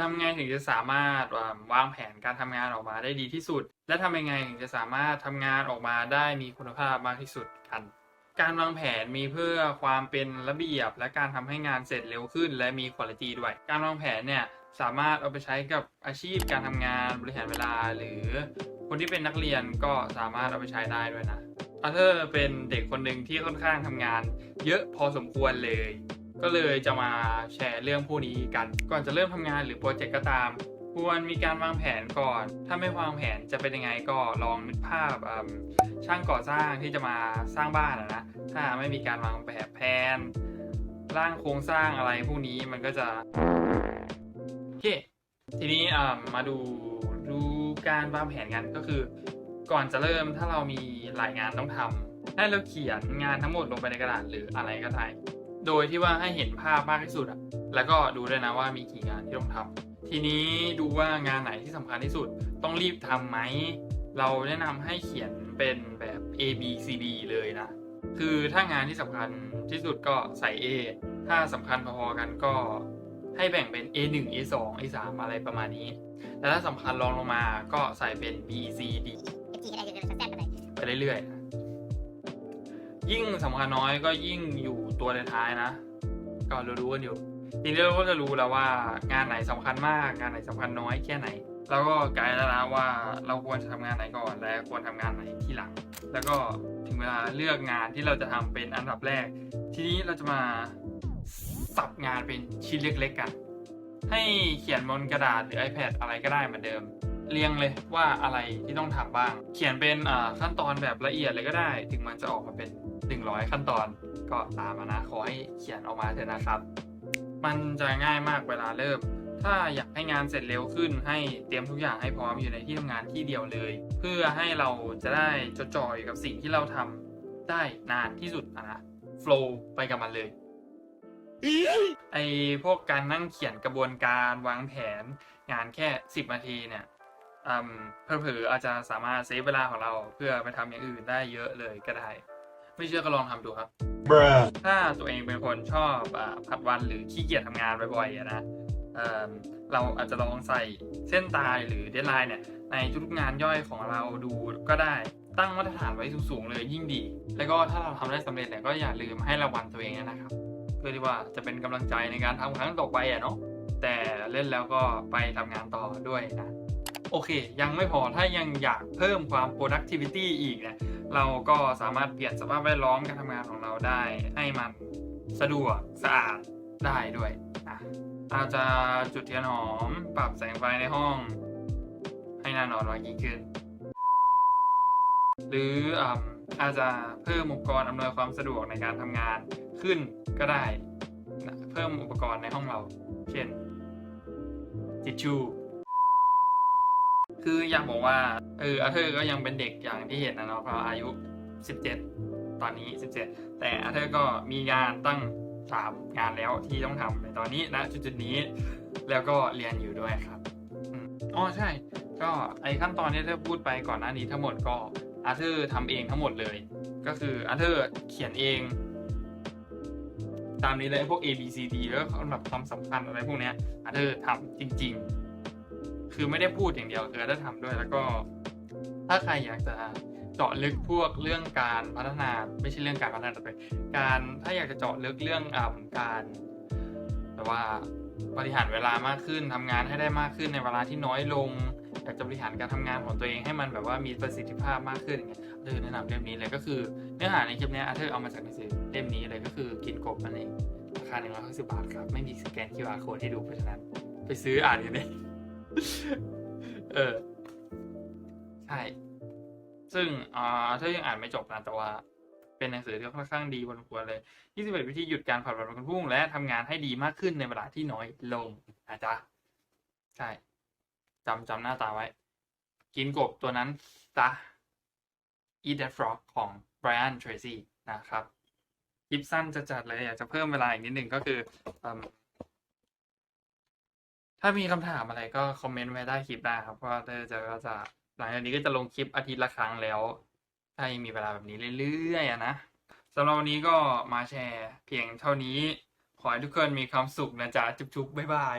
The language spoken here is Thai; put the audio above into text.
ทำไงถึงจะสามารถวางแผนการทำงานออกมาได้ดีที่สุด และทำยังไงถึงจะสามารถทำงานออกมาได้มีคุณภาพมากที่สุดกัน การวางแผนมีเพื่อความเป็นระเบียบ และการทำให้งานเสร็จเร็วขึ้น และมีคุณภาพด้วย การวางแผนเนี่ยสามารถเอาไปใช้กับอาชีพการทำงานบริหารเวลา หรือคนที่เป็นนักเรียนก็สามารถเอาไปใช้ได้ด้วยนะอาเธอร์เป็นเด็กคนหนึ่งที่ค่อนข้างทำงาน เยอะพอสมควรเลย ก็เลยจะมาแชร์เรื่องพวกนี้กัน ก่อนจะเริ่มทำงานหรือโปรเจกต์ก็ตาม ควรมีการวางแผนก่อน ถ้าไม่วางแผนจะเป็นยังไงก็ลองนึกภาพช่างก่อสร้างที่จะมาสร้างบ้านนะ ถ้าไม่มีการวางแบบแผนร่างโครงสร้างอะไรพวกนี้มันก็จะโอเคทีนี้มาดูดูการวางแผนกันก็คือ ก่อนจะเริ่มถ้าเรามีหลายงานต้องทำให้เราเขียนงานทั้งหมดลงไปในกระดาษหรืออะไรก็ได้ โดยที่ว่าให้เห็นภาพมากที่สุดอะแล้วก็ดูด้วยนะว่ามีกี่งานที่ต้องทำทีนี้ดูว่างานไหนที่สำคัญที่สุดต้องรีบทำไหม เราแนะนำให้เขียนเป็นแบบ A B C D เลยนะ คือถ้างานที่สำคัญที่สุดก็ใส่ A ถ้าสำคัญพอๆกันก็ให้แบ่งเป็น A 1 A 2 A 3 อะไรประมาณนี้ แล้วถ้าสำคัญรองลงมาก็ใส่เป็น B C D จีก็ได้เลยไปเรื่อยๆ ยิ่งสำคัญน้อยก็ยิ่งอยู่ ตัวในท้ายนะ ก็รู้ๆกันอยู่ทีนี้เราก็จะรู้แล้วว่างานไหนสำคัญมากงานไหนสำคัญน้อยแค่ไหน แล้วก็ไกด์แล้วนะว่าเราควรจะทำงานไหนก่อน และควรทำงานไหนที่หลัง แล้วก็ถึงเวลาเลือกงานที่เราจะทำเป็นอันดับแรก ทีนี้เราจะมาสับงานเป็นชิ้นเล็กๆกัน ให้เขียนบนกระดาษหรือ iPad อะไรก็ได้เหมือนเดิม เรียงเลยว่าอะไรที่ต้องทำบ้าง เขียนเป็นขั้นตอนแบบละเอียดเลยก็ได้ ถึงมันจะออกมาเป็น 100 ขั้นตอน ก็ตามนะ ขอให้เขียนออกมาเถอะนะครับ มันจะง่ายมากเวลาเริ่ม ถ้าอยากให้งานเสร็จเร็วขึ้น ให้เตรียมทุกอย่างให้พร้อมอยู่ในที่ทำงานที่เดียวเลย เพื่อให้เราจะได้จดจ่ออยู่กับสิ่งที่เราทำได้นานที่สุดนะโฟล์ไปกับมันเลยไอพวกการนั่งเขียนกระบวนการวางแผนงานแค่ 10 นาทีเนี่ยอืมเผลอๆอาจจะสามารถเซฟเวลาของเราเพื่อไปทำอย่างอื่นได้เยอะเลยก็ได้ ไม่เชื่อก็ลองทำดูครับ Bruh. ถ้าตัวเองเป็นคนชอบอาผัดวันหรือขี้เกียจทำงานบ่อยๆอะนะเอิ่มเราอาจจะลองใส่เส้นตายหรือเดดไลน์เนี่ยในทุกๆงานย่อยของเราดูก็ได้ตั้งมาตรฐานไว้สูงๆเลยยิ่งดี แล้วก็ถ้าเราทำได้สำเร็จเนี่ยก็อย่าลืมให้รางวัลตัวเองนะครับ เพื่อที่ว่าจะเป็นกำลังใจในการทำครั้งต่อไปอะเนาะแต่เล่นแล้วก็ไปทำงานต่อด้วยนะ โอเค ยังไม่พอถ้ายังอยากเพิ่มความ productivity อีกเนี่ยเราก็สามารถเปลี่ยนสภาพแวดล้อมการทำงานของเราได้ ให้มันสะดวกสะอาดได้ด้วยอาจจะจุดเทียนหอม ปรับแสงไฟในห้อง ให้น่านอนมากยิ่งขึ้น หรืออาจจะเพิ่มอุปกรณ์อำนวยความสะดวกในการทำงานขึ้นก็ได้ เพิ่มอุปกรณ์ในห้องเรา เช่นทิชชู คืออยากบอกว่าเอออาเธอร์ก็ยังเป็นเด็กอย่างที่เห็นนะเนาะก็อายุ 17 ตอนนี้ 17 แต่อาเธอร์ก็มีงานตั้งสามงานแล้วที่ต้องทำในตอนนี้นะจุดๆนี้แล้วก็เรียนอยู่ด้วยครับอ๋อใช่ ก็ไอขั้นตอนที่เธอพูดไปก่อนหน้านี้ทั้งหมดก็อาเธอร์ทำเองทั้งหมดเลย ก็คืออาเธอร์เขียนเอง ตามนี้เลยพวก A B C D แล้วก็ลำดับความสำคัญอะไรพวกนี้อาเธอร์ทำจริง ๆ คือไม่ได้พูดอย่างเดียวคืออาเธอร์ทำด้วยแล้วก็ ถ้าใครอยากจะเจาะลึกพวกเรื่องการพัฒนาไม่ใช่เรื่องการพัฒนาแต่เป็นการถ้าอยากจะเจาะลึกเรื่องอการแบบว่าบริหารเวลามากขึ้นทำงานให้ได้มากขึ้นในเวลาที่น้อยลง อยากจะบริหารการทำงานของตัวเองให้มันแบบว่ามีประสิทธิภาพมากขึ้นอย่างเงี้ยเธอแนะนำเล่มนี้เลยก็คือ เนื้อหาในคลิปนี้อาเธอเอามาจากหนังสือเล่มนี้เลยก็คือกินกบนั่นเองราคาหนึ่งร้อยสิบบาทครับ ไม่มีสแกน QR code ให้ดูเพราะฉะนั้น ไปซื้ออ่านกันเอง เออ ใช่ ซึ่งอ่าถ้ายังอ่านไม่จบนะแต่ว่า เป็นหนังสือที่ค่อนข้างดีพอสมควรเลย 21 วิธีหยุดการผัดวันประกันพุ่ง และทำงานให้ดีมากขึ้นในเวลาที่น้อยลงนะจ๊ะใช่จำจำหน้าตาไว้ กินกบตัวนั้นจ้ะ Eat that frog ของ Brian Tracy นะครับคลิปสั้นจะจัดเลยอยากจะเพิ่มเวลาอีกนิดหนึ่งก็คืออืม ถ้ามีคำถามอะไรก็คอมเมนต์ไว้ใต้คลิปได้ครับเพราะว่าเจะก็จะหลังจากนี้ก็จะลงคลิปอาทิตย์ละครั้งแล้ว ถ้ายังมีเวลาแบบนี้เรื่อยๆอะนะสำหรับวันนี้ก็มาแชร์เพียงเท่านี้ ขอให้ทุกคนมีความสุขนะจ๊ะ จุ๊บๆบ๊ายบาย